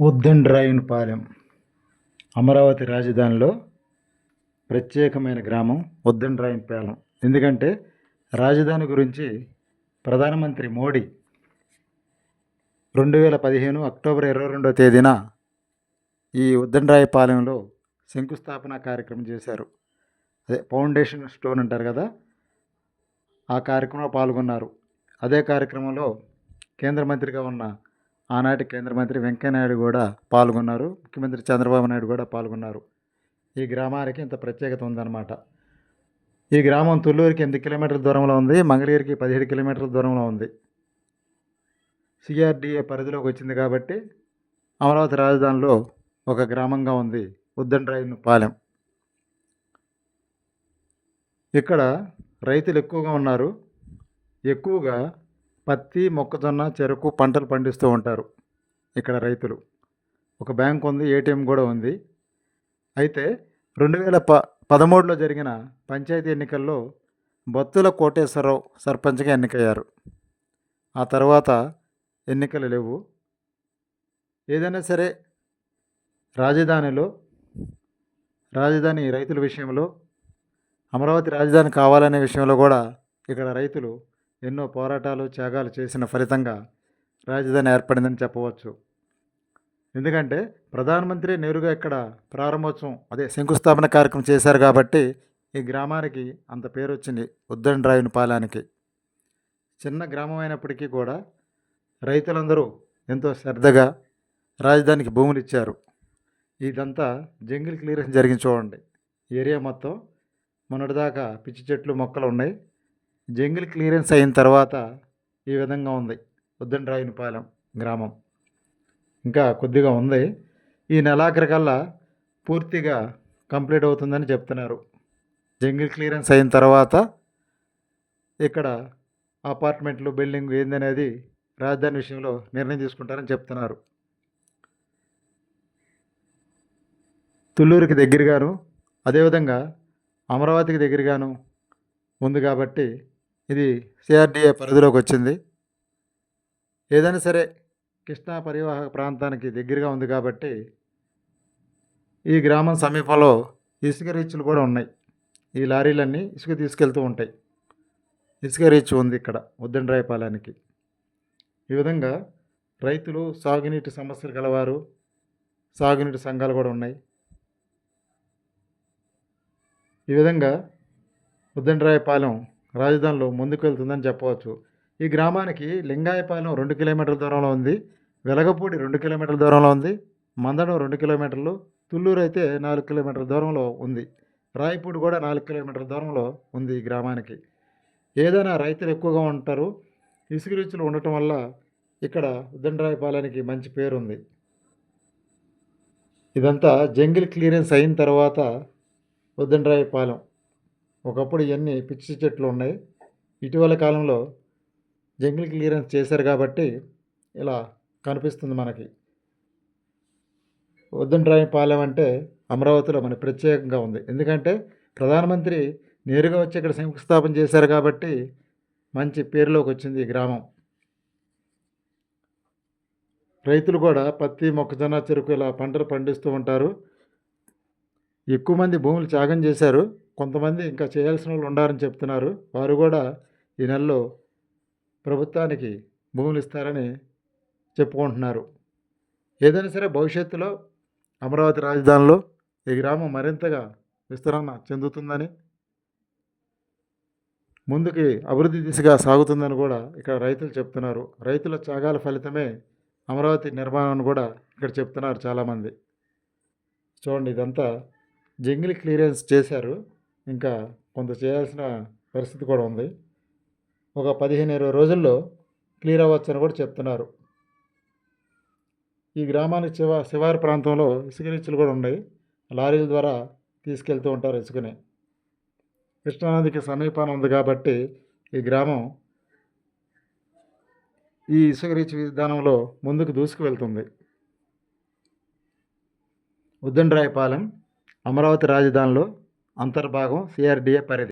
ఉద్దండ్రాయునిపాలెం అమరావతి రాజధానిలో ప్రత్యేకమైన గ్రామం ఉద్దండ్రాయునిపాలెం. ఎందుకంటే రాజధాని గురించి ప్రధానమంత్రి మోడీ రెండు వేల పదిహేను అక్టోబర్ ఇరవై రెండవ తేదీన ఈ ఉద్దండ్రాయపాలెంలో శంకుస్థాపన కార్యక్రమం చేశారు. అదే ఫౌండేషన్ స్టోన్ అంటారు కదా ఆ కార్యక్రమంలో పాల్గొన్నారు. అదే కార్యక్రమంలో కేంద్ర మంత్రిగా ఉన్న ఆనాటి కేంద్ర మంత్రి వెంకయ్యనాయుడు కూడా పాల్గొన్నారు. ముఖ్యమంత్రి చంద్రబాబు నాయుడు కూడా పాల్గొన్నారు. ఈ గ్రామానికి ఇంత ప్రత్యేకత ఉందన్నమాట. ఈ గ్రామం తుళ్ళూరుకి ఎనిమిది కిలోమీటర్ల దూరంలో ఉంది. మంగళగిరికి పదిహేడు కిలోమీటర్ల దూరంలో ఉంది. సిఆర్డిఏ పరిధిలోకి వచ్చింది కాబట్టి అమరావతి రాజధానిలో ఒక గ్రామంగా ఉంది ఉద్దండ్రాయిను పాలెం. ఇక్కడ రైతులు ఎక్కువగా ఉన్నారు. ఎక్కువగా పత్తి మొక్కజొన్న చెరుకు పంటలు పండిస్తూ ఉంటారు ఇక్కడ రైతులు. ఒక బ్యాంక్ ఉంది ఏటీఎం కూడా ఉంది. అయితే రెండు వేల ప పదమూడులో జరిగిన పంచాయతీ ఎన్నికల్లో బత్తుల కోటేశ్వరరావు సర్పంచ్గా ఎన్నికయ్యారు. ఆ తర్వాత ఎన్నికలు లేవు. ఏదైనా సరే రాజధానిలో రాజధాని రైతుల విషయంలో అమరావతి రాజధాని కావాలనే విషయంలో కూడా ఇక్కడ రైతులు ఎన్నో పోరాటాలు త్యాగాలు చేసిన ఫలితంగా రాజధాని ఏర్పడిందని చెప్పవచ్చు. ఎందుకంటే ప్రధానమంత్రి నేరుగా ఇక్కడ ప్రారంభోత్సవం అదే శంకుస్థాపన కార్యక్రమం చేశారు కాబట్టి ఈ గ్రామానికి అంత పేరు వచ్చింది ఉద్దండ్రాయుని పాలానికి. చిన్న గ్రామం అయినప్పటికీ కూడా రైతులందరూ ఎంతో శ్రద్ధగా రాజధానికి భూములు ఇచ్చారు. ఇదంతా జంగిల్ క్లియరెన్స్ జరిగింది చూడండి. ఏరియా మొత్తం మొన్నటిదాకా పిచ్చి చెట్లు మొక్కలు ఉన్నాయి. జంగిల్ క్లియరెన్స్ అయిన తర్వాత ఈ విధంగా ఉంది. ఉద్దండ్రాయునిపాలెం గ్రామం. ఇంకా కొద్దిగా ఉంది. ఈ నెలాఖరికల్లా పూర్తిగా కంప్లీట్ అవుతుందని చెప్తున్నారు. జంగిల్ క్లియరెన్స్ అయిన తర్వాత ఇక్కడ అపార్ట్మెంట్లు బిల్డింగ్ ఏందనేది రాజధాని విషయంలో నిర్ణయం తీసుకుంటారని చెప్తున్నారు. తుళ్ళూరుకి దగ్గరగాను అదేవిధంగా అమరావతికి దగ్గరగాను ఉంది కాబట్టి ఇది సిఆర్డిఏ పరిధిలోకి వచ్చింది. ఏదైనా సరే కృష్ణా పరివాహక ప్రాంతానికి దగ్గరగా ఉంది కాబట్టి ఈ గ్రామం సమీపంలో ఇసుక రీచ్లు కూడా ఉన్నాయి. ఈ లారీలన్నీ ఇసుక తీసుకెళ్తూ ఉంటాయి. ఇసుక రీచ్ ఉంది ఇక్కడ ఉద్దండ్రాయపాలెనికి ఈ విధంగా రైతులు సాగునీటి సమస్యలు గలవారు సాగునీటి సంఘాలు కూడా ఉన్నాయి. ఈ విధంగా ఉద్దండ్రాయపాలెం రాజధానిలో ముందుకెళ్తుందని చెప్పవచ్చు. ఈ గ్రామానికి లింగాయపాలెం రెండు కిలోమీటర్ల దూరంలో ఉంది. వెలగపూడి రెండు కిలోమీటర్ల దూరంలో ఉంది. మందడం రెండు కిలోమీటర్లు. తుళ్ళూరు అయితే నాలుగు కిలోమీటర్ల దూరంలో ఉంది. రాయపూడి కూడా నాలుగు కిలోమీటర్ల దూరంలో ఉంది ఈ గ్రామానికి. ఏదైనా రైతులు ఎక్కువగా ఉంటారు. ఇసుక రుచులు ఉండటం వల్ల ఇక్కడ ఉద్దండరాయపాలెనికి మంచి పేరు ఉంది ఇదంతా జంగిల్ క్లియరెన్స్ అయిన తర్వాత ఉద్దండరాయపాలెం ఒకప్పుడు ఇవన్నీ పిచ్చి చెట్లు ఉన్నాయి. ఇటీవల కాలంలో జంగిల్ క్లియరెన్స్ చేశారు కాబట్టి ఇలా కనిపిస్తుంది మనకి. ఉద్దండరాయపాలెం అంటే అమరావతిలో మన ప్రత్యేకంగా ఉంది. ఎందుకంటే ప్రధానమంత్రి నేరుగా వచ్చి ఇక్కడ శంకుస్థాపన చేశారు కాబట్టి మంచి పేరులోకి వచ్చింది ఈ గ్రామం. రైతులు కూడా పత్తి మొక్కజొన్న చెరుకు ఇలా పంటలు పండిస్తూ ఉంటారు. ఎక్కువ మంది భూములు త్యాగం చేశారు. కొంతమంది ఇంకా చేయాల్సిన వాళ్ళు ఉండాలని చెప్తున్నారు. వారు కూడా ఈ నెలలో ప్రభుత్వానికి భూములు ఇస్తారని చెప్పుకుంటున్నారు. ఏదైనా సరే భవిష్యత్తులో అమరావతి రాజధానిలో ఈ గ్రామం మరింతగా విస్తరణ చెందుతుందని ముందుకి అభివృద్ధి దిశగా సాగుతుందని కూడా ఇక్కడ రైతులు చెప్తున్నారు. రైతుల త్యాగాల ఫలితమే అమరావతి నిర్మాణం కూడా ఇక్కడ చెప్తున్నారు చాలామంది. చూడండి ఇదంతా జంగిల్ క్లియరెన్స్ చేశారు. ఇంకా కొంత చేయాల్సిన పరిస్థితి కూడా ఉంది. ఒక పదిహేను ఇరవై రోజుల్లో క్లియర్ అవ్వచ్చని కూడా చెప్తున్నారు. ఈ గ్రామానికి శివ శివారు ప్రాంతంలో ఇసుక రీచ్లు కూడా ఉన్నాయి. లారీల ద్వారా తీసుకెళ్తూ ఉంటారు ఇసుకని. కృష్ణానదికి సమీపాన ఉంది కాబట్టి ఈ గ్రామం ఈ ఇసుక రీచ్ విధానంలో ముందుకు దూసుకు వెళ్తుంది. ఉద్దండ్రాయపాలెం అమరావతి రాజధానిలో అంతర్భాగం సిఆర్డిఏ పరిధి.